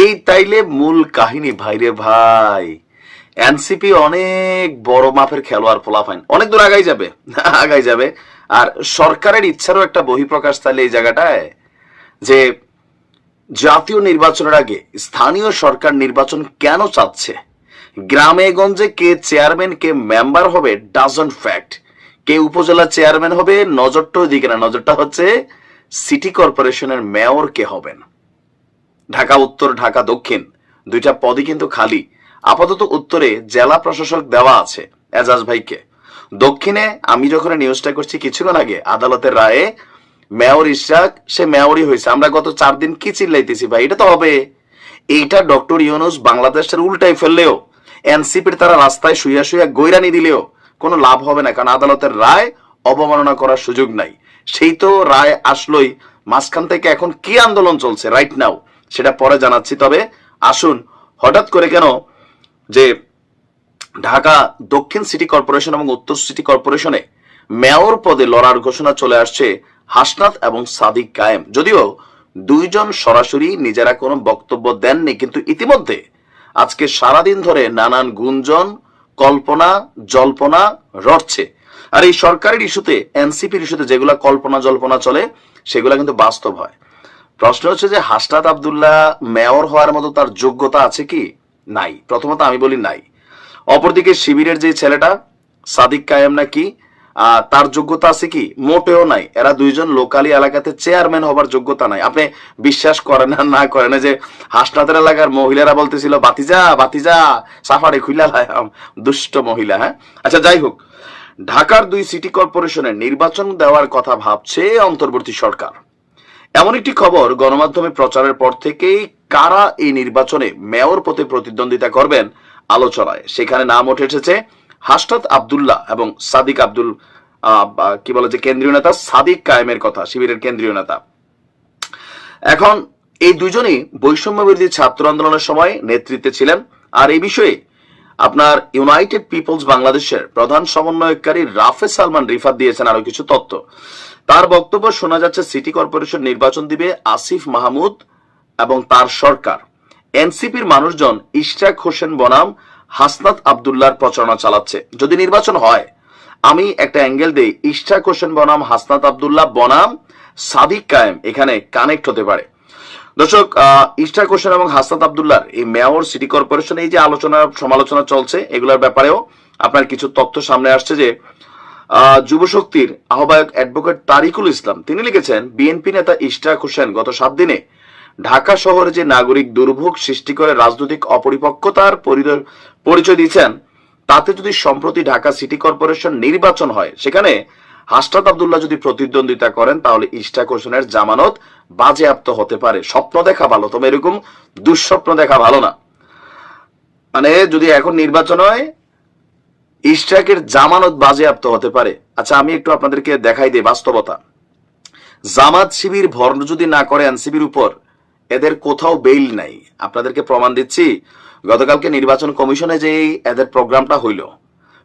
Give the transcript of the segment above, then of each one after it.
এই তাইলে মূল কাহিনী, ভাইরে ভাই। এনসিপি অনেক বড় মাপের খেলোয়াড় ফলাফাইন। অনেক দূর আগাই যাবে আগাই যাবে। আর সরকারের ইচ্ছারও একটা বহিঃপ্রকাশ তাহলে এই জায়গাটায়, যে জাতীয় নির্বাচনের আগে স্থানীয় সরকার নির্বাচন কেন চাচ্ছে? গ্রামে গঞ্জে কে চেয়ারম্যান, কে মেম্বার হবে ডাজন ফ্যাক্ট। কে উপজেলা চেয়ারম্যান হবে নজরটা ওইদিকে না, নজরটা হচ্ছে সিটি কর্পোরেশনের মেয়র কে হবেন। ঢাকা উত্তর, ঢাকা দক্ষিণ, দুইটা পদই কিন্তু খালি। আপাতত উত্তরে জেলা প্রশাসক দেওয়া আছে এজাজ ভাইকে। দক্ষিণে আমি যখন নিউজটা করছি, কিছুক্ষণ আগে আদালতের রায়ে মেয়র ইশরাক, সে মেয়রই হয়েছে। আমরা গত চার দিন কি চিল্লাইতেছি ভাই? এটা তো হবে। এইটা ডক্টর ইউনুস বাংলাদেশের উল্টাই ফেললেও, এনসিপির তারা রাস্তায় শুইয়া শুইয়া গৈরানি দিলেও কোনো লাভ হবে না, কারণ আদালতের রায় অবমাননা করার সুযোগ নাই। সেই তো রায় আসলোই। মাঝখান থেকে এখন কি আন্দোলন চলছে রাইট নাও সেটা পরে জানাচ্ছি। তবে আসুন, হঠাৎ করে কেন যে ঢাকা দক্ষিণ সিটি কর্পোরেশন এবং উত্তর সিটি কর্পোরেশনে মেয়র পদে লড়ার ঘোষণা চলে আসছে হাসনাত এবং সাদিক কায়েম। যদিও দুইজন সরাসরি নিজেরা কোনো বক্তব্য দেননি, কিন্তু ইতিমধ্যে আজকে সারাদিন ধরে নানান গুঞ্জন, কল্পনা, জল্পনা রটছে। আর এই সরকারের ইস্যুতে, এনসিপির ইস্যুতে যেগুলা কল্পনা জল্পনা চলে, সেগুলা কিন্তু বাস্তব হয়। প্রশ্ন হচ্ছে যে হাসনাত আবদুল্লাহ মেয়র হওয়ার মতো তার যোগ্যতা আছে কি? নাই। প্রথমত আমি বলি নাই। অপরদিকে শিবিরের যে ছেলেটা সাদিক কায়েম নাকি আহ, তার যোগ্যতা আছে কি? মোটেও নাই। এরা দুইজন লোকালি এলাকাতে চেয়ারম্যান হবার যোগ্যতা নাই। আপনি বিশ্বাস করেন না না করেন যে হাসনাতের এলাকার মহিলারা বলতেছিল বাতিজা বাতিজা সাফারে খুইলা দুষ্ট মহিলা হ্যাঁ? আচ্ছা যাই হোক। ঢাকার দুই সিটি কর্পোরেশনের নির্বাচন দেওয়ার কথা ভাবছে অন্তর্বর্তী সরকার। এমন একটি খবর গণমাধ্যমে প্রচারের পর থেকেই কারা এই নির্বাচনে মেয়র পথে প্রতিদ্বন্দ্বিতা করবেন আলোচনায়। সেখানে নাম উঠে এসেছে হাসনাত আবদুল্লাহ এবং সাদিক আব্দুল কি বলে যে কেন্দ্রীয় নেতা সাদিক কায়েমের কথা, শিবিরের কেন্দ্রীয় নেতা। এখন এই দুজনই বৈষম্য বিরোধী ছাত্র আন্দোলনের সময় নেতৃত্বে ছিলেন। আর এই বিষয়ে আপনার ইউনাইটেড পিপলস বাংলাদেশের প্রধান সমন্বয়কারী রাফে সালমান রিফাত দিয়েছেন আরও কিছু তথ্য। তার বক্তব্য শোনা যাচ্ছে সিটি কর্পোরেশন নির্বাচন দিবে আসিফ মাহমুদ এবং তার সরকার। এনসিপির মানুষজন ইশরাক হোসেন বনাম, হাসনাত আবদুল্লাহর প্রচারণা চালাচ্ছে। যদি নির্বাচন হয়, আমি একটা অ্যাঙ্গেল দিই। ইশরাক হোসেন বনাম, হাসনাত আবদুল্লাহ বনাম, সাদিক কায়েম এখানে কানেক্ট হতে পারে। দর্শক ইশরাক হোসেন এবং হাসনাত আবদুল্লাহর এই মেয়র সিটি কর্পোরেশন এই যে আলোচনা, সমালোচনা চলছে, এগুলোর ব্যাপারেও আপনার কিছু তথ্য সামনে আসছে যে যুবশক্তির আহ্বায়ক অ্যাডভোকেট তারিকুল ইসলাম, তিনি লিখেছেন, বিএনপি নেতা ইশরাক হোসেন গত সাত দিনে ঢাকা শহরে যে নাগরিক দুর্ভোগ সৃষ্টি করে রাজনৈতিক অপরিপক্কতার পরিচয় দিয়েছেন, তাতে যদি সম্প্রতি ঢাকা সিটি কর্পোরেশন নির্বাচন হয়, সেখানে হাসনাত আবদুল্লাহ যদি প্রতিদ্বন্দ্বিতা করেন, তাহলে ইশরাক হোসেনের জামানত বাজেয়াপ্ত হতে পারে। স্বপ্ন দেখা ভালো, তবে এরকম দুঃস্বপ্ন দেখা ভালো না। মানে যদি এখন নির্বাচন হয় ইশরাকের জামানত বাজেয়াপ্ত হতে পারে। আচ্ছা আমি একটু আপনাদেরকে দেখাই দিই বাস্তবতা। জামাত শিবির ভর যদি না করে এনসিবির উপর, এদের কোথাও বেইল নাই। আপনাদেরকে প্রমাণ দিচ্ছি, গতকালকে নির্বাচন কমিশনে যে এদের প্রোগ্রামটা হইল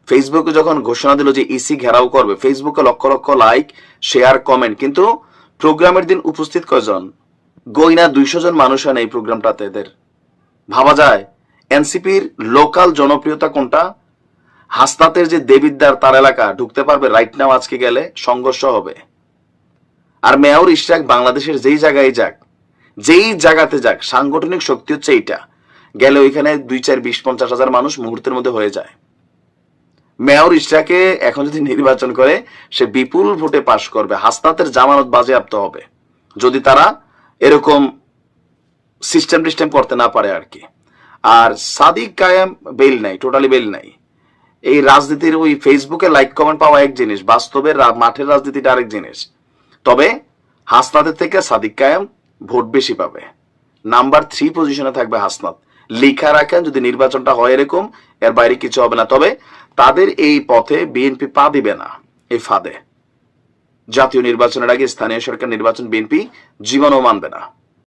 ফেসবুকে যখন ঘোষণা দিল যে ইসি ঘেরাও করবে ফেসবুকে lakh lakh like share comment কিন্তু প্রোগ্রামের দিন উপস্থিত কয়জন? গইনা দুইশো জন মানুষ হয় এই প্রোগ্রামটাতে এদের। ভাবা যায় এনসিপির লোকাল জনপ্রিয়তা কোনটা? হাসনাতের যে দেবিদ্দার তার এলাকা, ঢুকতে পারবে রাইট নাও আজকে গেলে সংঘর্ষ হবে। আর মেয়র ইশরাক বাংলাদেশের যেই জায়গায় যাক, যেই জায়গাতে যাক, সাংগঠনিক শক্তি হচ্ছে এইটা। গেলে ওইখানে দুই চার বিশ পঞ্চাশ হাজার মানুষ মুহূর্তের মধ্যে হয়ে যায়। মেয়র ইশরাকে এখন যদি নির্বাচন করে, সে বিপুল ভোটে পাশ করবে। হাসনাতের জামানত বাজেয়াপ্ত হবে। যদি তারা এরকম সিস্টেম টিস্টেম করতে না পারে আর কি। আর সাদিক কায়েম বেল নাই টোটালি বেল নাই। এই রাজনীতির ওই ফেসবুকে লাইক কমেন্ট পাওয়া এক জিনিস, বাস্তবে মাঠের রাজনীতিটা আরেক জিনিস। তবে হাসনাতের থেকে সাদিক কায়েম ভোট বেশি পাবে। নাম্বার থ্রি পজিশনে থাকবে হাসনাত। লিখা রাখেন, যদি নির্বাচনটা হয় এরকম, এর বাইরে কিছু হবে না। তবে তাদের এই পথে বিএনপি পা দিবে না, এই ফাঁদে। জাতীয় নির্বাচনের আগে স্থানীয় সরকার নির্বাচন বিএনপি জীবনও মানবে না।